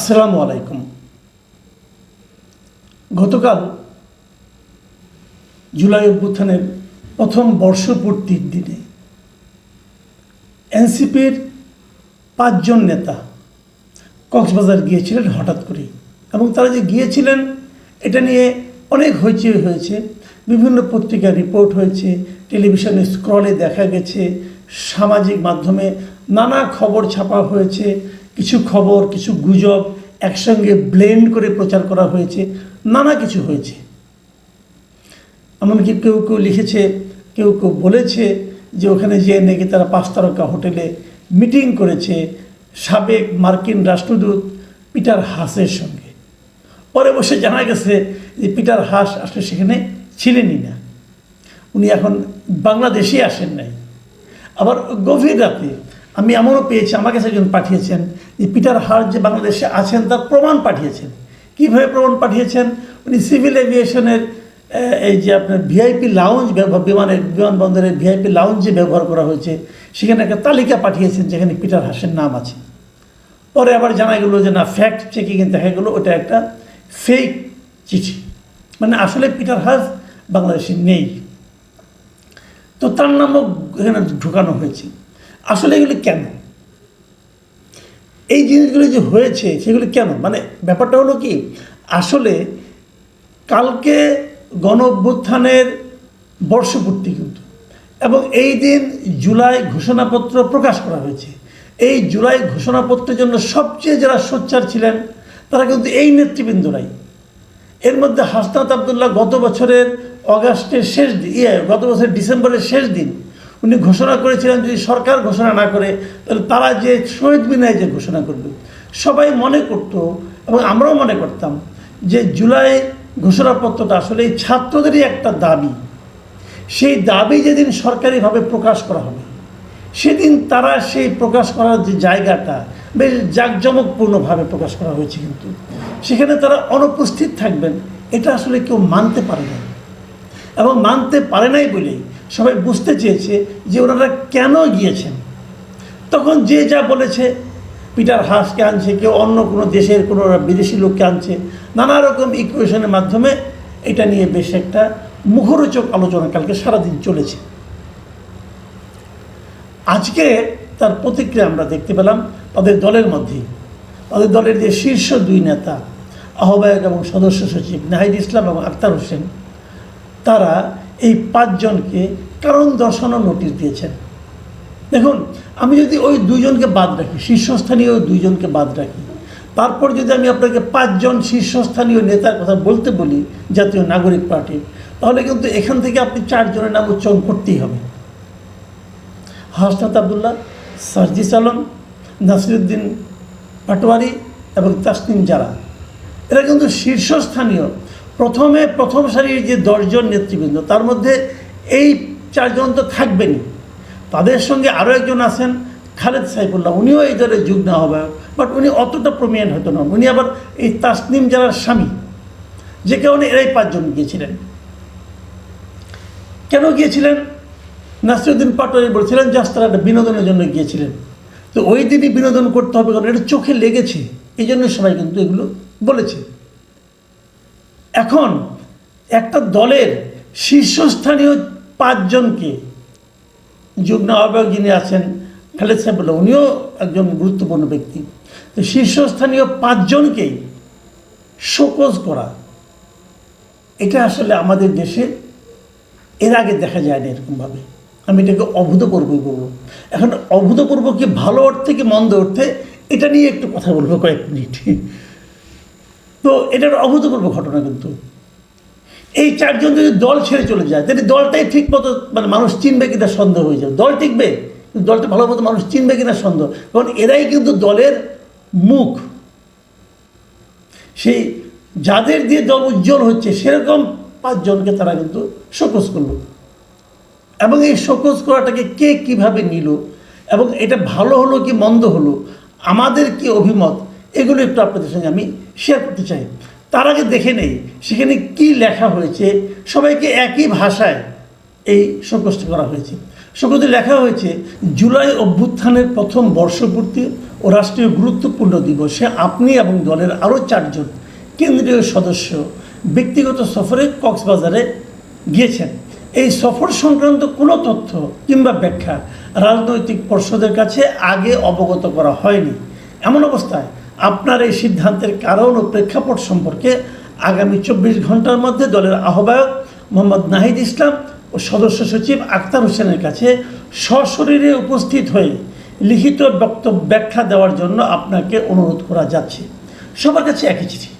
আসসালামু আলাইকুম। গতকাল জুলাই অভ্যুত্থানের প্রথম বর্ষপূর্তির দিনে এনসিপির পাঁচজন নেতা কক্সবাজার গিয়েছিলেন হঠাৎ করেই এবং তারা যে গিয়েছিলেন, এটা নিয়ে অনেক হইচই হয়েছে। বিভিন্ন পত্রিকার রিপোর্ট হয়েছে, টেলিভিশনে স্ক্রলে দেখা গেছে, সামাজিক মাধ্যমে নানা খবর ছাপা হয়েছে কিছু খবর, কিছু গুজব একসঙ্গে ব্লেন্ড করে প্রচার করা হয়েছে, নানা কিছু হয়েছে। এমনকি কেউ কেউ লিখেছে, কেউ কেউ বলেছে যে ওখানে যেয়ে নাকি তারা পাঁচ তারকা হোটেলে মিটিং করেছে সাবেক মার্কিন রাষ্ট্রদূত পিটার হাসের সঙ্গে। পরে বসে জানা গেছে যে পিটার হাস আসলে সেখানে ছিলেনই না। উনি এখন বাংলাদেশে আসেন নাই। আবার গভীর রাতে আমি এমনও পেয়েছি আমার কাছে একজন পাঠিয়েছেন। যে পিটার হার যে বাংলাদেশে আছেন, তার প্রমাণ পাঠিয়েছেন। কীভাবে প্রমাণ পাঠিয়েছেন? উনি সিভিল এভিয়েশনের এই যে আপনার ভিআইপি লাউঞ্জ ব্যবহার, বিমানের, বিমানবন্দরের ভিআইপি লাউঞ্জ ব্যবহার করা হয়েছে, সেখানে একটা তালিকা পাঠিয়েছেন যেখানে পিটার হাসের নাম আছে। পরে আবার জানা গেলো যে না ফ্যাক্ট চেকিংয়ে দেখা গেলো, ওটা একটা ফেক চিঠি। মানে আসলে পিটার হাস বাংলাদেশে নেই। তো তার নামও এখানে ঢুকানো হয়েছে। আসলে এগুলি কেন এই জিনিসগুলি যে হয়েছে, সেগুলি কেন মানে ব্যাপারটা হলো কি, আসলে কালকে গণ বর্ষপূর্তি কিন্তু। এবং এই দিন জুলাই ঘোষণাপত্র প্রকাশ করা হয়েছে। এই জুলাই ঘোষণাপত্রের জন্য সবচেয়ে যারা সোচ্চার ছিলেন, তারা কিন্তু এই নেতৃবৃন্দ নেতৃবৃন্দরাই এর মধ্যে হাসনাত আবদুল্লাহ গত বছরের অগাস্টের শেষ দিন ইয়ে গত বছরের ডিসেম্বরের শেষ দিন উনি ঘোষণা করেছিলেন যদি সরকার ঘোষণা না করে, তাহলে তারা যে শহীদ মিনায় যে ঘোষণা করবে, সবাই মনে করত এবং আমরাও মনে করতাম যে জুলাই ঘোষণাপত্রটা আসলে এই ছাত্রদেরই একটা দাবি। সেই দাবি যেদিন সরকারিভাবে প্রকাশ করা হবে, সেদিন তারা সেই প্রকাশ করার যে জায়গাটা বেশ জাঁকজমকপূর্ণভাবে প্রকাশ করা হয়েছে কিন্তু। সেখানে তারা অনুপস্থিত থাকবেন, এটা আসলে কেউ মানতে পারে না এবং মানতে পারে নাই বলেই সবাই বুঝতে চেয়েছে যে ওনারা কেন গিয়েছেন। তখন যে যা বলেছে, পিটার হাসকে আনছে, কেউ অন্য কোনো দেশের কোনো বিদেশি লোককে আনছে, নানা রকম ইকুয়েশনের মাধ্যমে এটা নিয়ে বেশ একটা মুখরোচক আলোচনা কালকে সারাদিন চলেছে। আজকে তার প্রতিক্রিয়া আমরা দেখতে পেলাম তাদের দলের মধ্যেই তাদের দলের যে শীর্ষ দুই নেতা, আহ্বায়ক এবং সদস্য সচিব নাহিদ ইসলাম এবং আক্তার হোসেন, তারা এই পাঁচজনকে কারণ দর্শানোর নোটিশ দিয়েছেন। দেখুন, আমি যদি ওই দুইজনকে বাদ রাখি, শীর্ষস্থানীয় ওই দুইজনকে বাদ রাখি, তারপর যদি আমি আপনাকে পাঁচজন শীর্ষস্থানীয় নেতার কথা বলতে বলি, জাতীয় নাগরিক পার্টির তাহলে কিন্তু এখান থেকে আপনি চারজনের নাম উচ্চারণ করতেই হবে। হাসনাত আবদুল্লাহ, সার্জিস আলম, নাসিরুদ্দিন পাটোয়ারি এবং তাসনিম জারা। এরা কিন্তু শীর্ষস্থানীয় প্রথমে প্রথম সারির যে দশজন নেতৃবৃন্দ, তার মধ্যে এই চারজন তো থাকবেনই। তাদের সঙ্গে আরও একজন আছেন খালেদ সাইফুল্লাহ, উনিও এই দলে যুগ না হবে বাট উনি অতটা প্রমিয়ান হতো না উনি আবার এই তাসনিম জারার স্বামী, যে কারণে এরাই পাঁচজন গিয়েছিলেন। কেন গিয়েছিলেন? নাসিরুদ্দিন পাটোয়ারি বলছিলেন জাস্ট তারা একটা বিনোদনের জন্য গিয়েছিলেন। তো ওই দিনই বিনোদন করতে হবে, কারণ এটা চোখে লেগেছে। এই জন্য সবাই কিন্তু এগুলো বলেছে। এখন একটা দলের শীর্ষস্থানীয় পাঁচজনকে যুগ্ম আহ্বায়ক যিনি আছেন খালেদ সাহেবুল্লাহ উনিও একজন গুরুত্বপূর্ণ ব্যক্তি। তো শীর্ষস্থানীয় পাঁচজনকেই শোকজ করা, এটা আসলে আমাদের দেশে এর আগে দেখা যায় না এরকমভাবে। আমি এটাকে অভূতপূর্বই বলব। এখন অভূতপূর্ব কি ভালো অর্থে কি মন্দ অর্থে, এটা নিয়ে একটু কথা বলব কয়েক মিনিট। তো এটার অভূতপূর্ব ঘটনা কিন্তু। এই চারজন যদি দল ছেড়ে চলে যায়, তাহলে দলটাই ঠিক মতো মানে মানুষ চিনবে কিনা সন্দেহ হয়ে যাবে। দল টিকবে দলটা ভালো মতো মানুষ চিনবে কিনা সন্দেহ। কারণ এরাই কিন্তু দলের মুখ। সেই যাদের দিয়ে দল উজ্জ্বল হচ্ছে, সেরকম পাঁচজনকে তারা কিন্তু শোকজ করল। এবং এই শোকজ করাটাকে কে কীভাবে নিল, এবং এটা ভালো হলো কি মন্দ হলো, আমাদের কি অভিমত এগুলো একটু আপনাদের সঙ্গে আমি শেয়ার করতে চাই। তার আগে দেখে নেই, সেখানে কি লেখা হয়েছে, সবাইকে একই ভাষায় এই শোকসটা করা হয়েছে। শোকতে লেখা হয়েছে, জুলাই অভ্যুত্থানের প্রথম বর্ষপূর্তি ও রাষ্ট্রীয় গুরুত্বপূর্ণ দিবসে। আপনি এবং দলের আরও চারজন কেন্দ্রীয় সদস্য ব্যক্তিগত সফরে কক্সবাজারে গিয়েছেন। এই সফর সংক্রান্ত কোনো তথ্য কিংবা ব্যাখ্যা রাজনৈতিক পর্ষদের কাছে আগে অবগত করা হয়নি। এমন অবস্থায় আপনার এই সিদ্ধান্তের কারণ ও প্রেক্ষাপট সম্পর্কে আগামী চব্বিশ ঘণ্টার মধ্যে দলের আহ্বায়ক মোহাম্মদ নাহিদ ইসলাম ও সদস্য সচিব আক্তার হোসেনের কাছে সশরীরে উপস্থিত হয়ে লিখিত বক্তব্য ব্যাখ্যা দেওয়ার জন্য আপনাকে অনুরোধ করা যাচ্ছে। সবার কাছে একই চিঠি।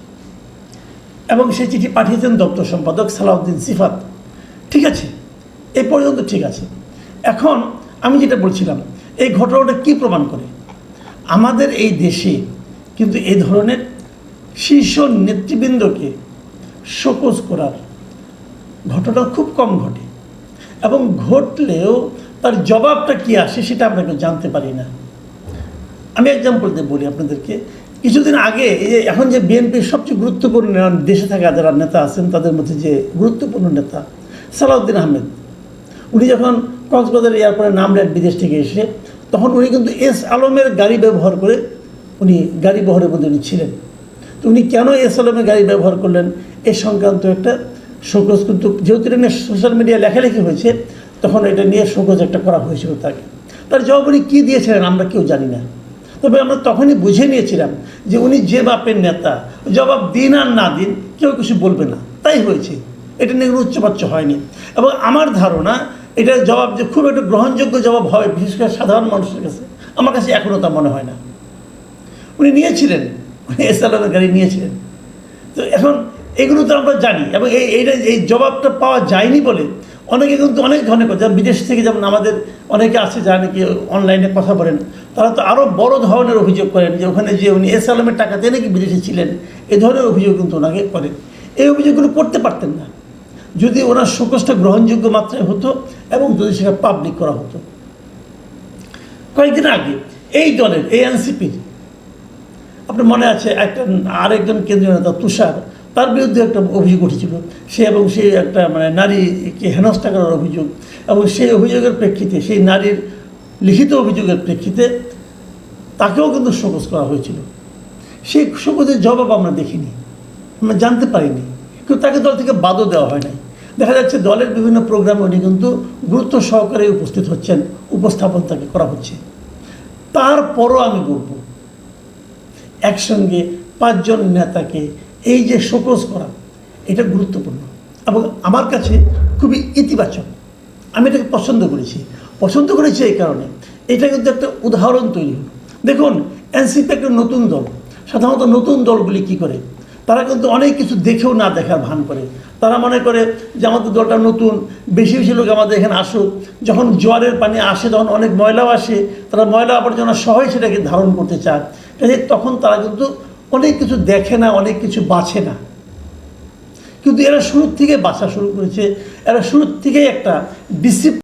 এবং সেই চিঠি পাঠিয়েছেন দপ্তর সম্পাদক সালাউদ্দিন সিফাত। ঠিক আছে? এ পর্যন্ত ঠিক আছে। এখন আমি যেটা বলছিলাম, এই ঘটনাটা কি প্রমাণ করে? আমাদের এই দেশে কিন্তু এই ধরনের শীর্ষ নেতৃবৃন্দকে শোকজ করার ঘটনা খুব কম ঘটে এবং ঘটলেও তার জবাবটা কি আসে সেটা আমরা কেউ জানতে পারি না। আমি এক্সাম্পল দিয়ে বলি আপনাদেরকে। কিছুদিন আগে এই এখন যে বিএনপির সবচেয়ে গুরুত্বপূর্ণ দেশে থাকা যারা নেতা আছেন, তাদের মধ্যে যে গুরুত্বপূর্ণ নেতা সালাউদ্দিন আহমেদ, উনি যখন কক্সবাজার এয়ারপোর্টে নামলেন বিদেশ থেকে এসে, তখন উনি কিন্তু এস আলমের গাড়ি ব্যবহার করে উনি গাড়ি বহরের মধ্যে উনি ছিলেন। তো উনি কেন এস আলমের গাড়ি ব্যবহার করলেন এ সংক্রান্ত একটা শোকজ কিন্তু যেহেতু এটা নিয়ে সোশ্যাল মিডিয়া লেখালেখি হয়েছে, তখন এটা নিয়ে শোকজ একটা করা হয়েছিল তাকে। তার জবাব উনি কী দিয়েছিলেন আমরা কেউ জানি না। তবে আমরা তখনই বুঝে নিয়েছিলাম যে উনি যে বাপের নেতা, জবাব দিন আর না দিন কেউ কিছু বলবে না। তাই হয়েছে। এটা নিয়ে কোনো উচ্চবাচ্য হয়নি। এবং আমার ধারণা এটার জবাব যে খুব একটা গ্রহণযোগ্য জবাব হবে, বিশেষ করে সাধারণ মানুষের কাছে, আমার কাছে এখনও তা মনে হয় না। উনি নিয়েছিলেন। উনি এস আলমের গাড়ি নিয়েছিলেন। তো এখন এগুলো তো আমরা জানি এবং এই এইটা এই জবাবটা পাওয়া যায়নি বলে অনেকে কিন্তু অনেক ধরনের কথা যেমন বিদেশ থেকে যেমন আমাদের অনেকে আছে যারা নাকি অনলাইনে কথা বলেন, তারা তো আরও বড় ধরনের অভিযোগ করেন যে ওখানে যে উনি এস আলমের টাকাতে নাকি বিদেশে ছিলেন, এ ধরনের অভিযোগ কিন্তু ওনাকে করেন এই অভিযোগগুলো করতে পারতেন না। যদি ওনার শোকসটা গ্রহণযোগ্য মাত্রায় হতো এবং যদি সেটা পাবলিক করা হতো। কয়েকদিন আগে এই দলের, এই আপনার মনে আছে একটা আরেকজন কেন্দ্রীয় নেতা তুষার, তার বিরুদ্ধে একটা অভিযোগ উঠেছিল। সে এবং সে একটা মানে নারীকে হেনস্থা করার অভিযোগ এবং সেই অভিযোগের প্রেক্ষিতে, সেই নারীর লিখিত অভিযোগের প্রেক্ষিতে তাকেও কিন্তু শোকজ করা হয়েছিল। সেই শোকজের জবাব আমরা দেখিনি, আমরা জানতে পারিনি। কিন্তু তাকে দল থেকে বাদও দেওয়া হয় নাই। দেখা যাচ্ছে দলের বিভিন্ন প্রোগ্রামে উনি কিন্তু গুরুত্ব সহকারে উপস্থিত হচ্ছেন, উপস্থাপন তাকে করা হচ্ছে। তারপরও আমি বলব একসঙ্গে পাঁচজন নেতাকে এই যে শোকজ করা, এটা গুরুত্বপূর্ণ এবং আমার কাছে খুবই ইতিবাচক। আমি এটাকে পছন্দ করেছি। পছন্দ করেছি এই কারণে। এটা কিন্তু একটা উদাহরণ তৈরি হলো। দেখুন, এনসিপি একটা নতুন দল। সাধারণত নতুন দলগুলি কি করে? তারা কিন্তু অনেক কিছু দেখেও না দেখার ভান করে। তারা মনে করে যে আমাদের দলটা নতুন, বেশি বেশি লোক আমাদের এখানে আসুক। যখন জোয়ারের পানি আসে, তখন অনেক ময়লাও আসে। তারা ময়লা আবর্জনা সহই সেটাকে ধারণ করতে চায়। কাজে তখন তারা কিন্তু অনেক কিছু দেখে না, অনেক কিছু বাঁচে না। কিন্তু এরা শুরুর থেকে বাঁচা শুরু করেছে। এরা শুরুর থেকেই একটা ডিসিপ্লিন